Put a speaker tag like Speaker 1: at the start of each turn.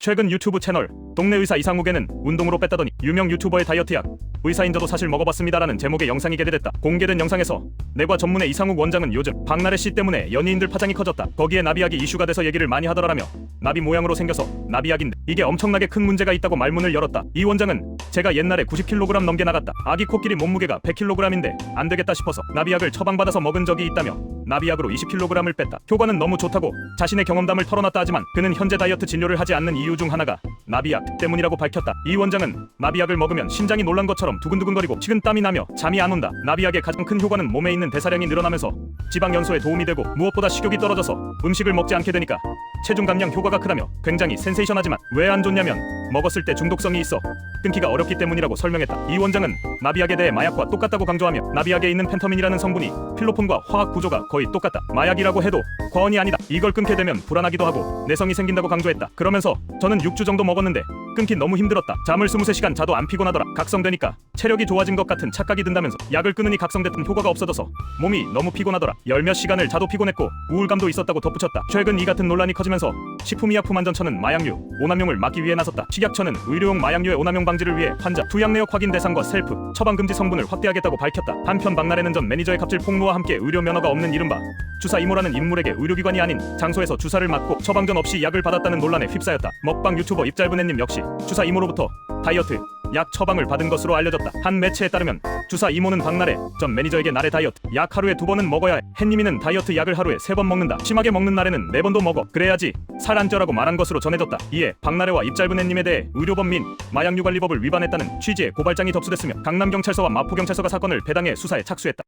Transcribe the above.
Speaker 1: 최근 유튜브 채널 동네 의사 이상욱에는 운동으로 뺐다더니 유명 유튜버의 다이어트 약 의사인 저도 사실 먹어봤습니다라는 제목의 영상이 게재됐다. 공개된 영상에서 내과 전문의 이상욱 원장은 요즘 박나래 씨 때문에 연예인들 파장이 커졌다. 거기에 나비약이 이슈가 돼서 얘기를 많이 하더라라며 나비 모양으로 생겨서 나비약인데 이게 엄청나게 큰 문제가 있다고 말문을 열었다. 이 원장은 제가 옛날에 90kg 넘게 나갔다. 아기 코끼리 몸무게가 100kg인데 안 되겠다 싶어서 나비약을 처방받아서 먹은 적이 있다며 나비약으로 20kg을 뺐다. 효과는 너무 좋다고 자신의 경험담을 털어놨다 하지만 그는 현재 다이어트 진료를 하지 않는 이유 중 하나가 나비약 때문이라고 밝혔다. 이 원장은 나비약을 먹으면 심장이 놀란 것처럼 두근두근거리고 식은 땀이 나며 잠이 안 온다. 나비약의 가장 큰 효과는 몸에 있는 대사량이 늘어나면서 지방 연소에 도움이 되고 무엇보다 식욕이 떨어져서 음식을 먹지 않게 되니까 체중 감량 효과가 크다며 굉장히 센세이션하지만 왜 안 좋냐면 먹었을 때 중독성이 있어 끊기가 어렵기 때문이라고 설명했다. 이 원장은 나비약에 대해 마약과 똑같다고 강조하며 나비약에 있는 펜터민이라는 성분이 필로폰과 화학 구조가 거의 똑같다. 마약이라고 해도 과언이 아니다. 이걸 끊게 되면 불안하기도 하고 내성이 생긴다고 강조했다. 그러면서 저는 6주 정도 먹었는데 끊기 너무 힘들었다. 잠을 23시간 자도 안 피곤하더라. 각성되니까 체력이 좋아진 것 같은 착각이 든다면서 약을 끊으니 각성됐던 효과가 없어져서 몸이 너무 피곤하더라. 열몇 시간을 자도 피곤했고 우울감도 있었다고 덧붙였다. 최근 이 같은 논란이 커지면서 식품의약품 안전처는 마약류, 오남용을 막기 위해 나섰다. 식약처는 의료용 마약류의 오남용 방지를 위해 환자 투약 내역 확인 대상과 셀프 처방 금지 성분을 확대하겠다고 밝혔다. 한편 박나래는 전 매니저의 갑질 폭로와 함께 의료 면허가 없는 이른바 주사 이모라는 인물에게 의료기관이 아닌 장소에서 주사를 맞고 처방전 없이 약을 받았다는 논란에 휩싸였다. 먹방 유튜버 입잘분해님 역시 주사 이모로부터 다이어트 약 처방을 받은 것으로 알려졌다. 한 매체에 따르면 주사 이모는 박나래 전 매니저에게 나래 다이어트 약 하루에 두 번은 먹어야 해. 햇님이는 다이어트 약을 하루에 세 번 먹는다. 심하게 먹는 나래는 네 번도 먹어. 그래야지 살 안 쪄라고 말한 것으로 전해졌다. 이에 박나래와 입짧은 햇님에 대해 의료법 민 마약류관리법을 위반했다는 취지의 고발장이 접수됐으며 강남경찰서와 마포경찰서가 사건을 배당해 수사에 착수했다.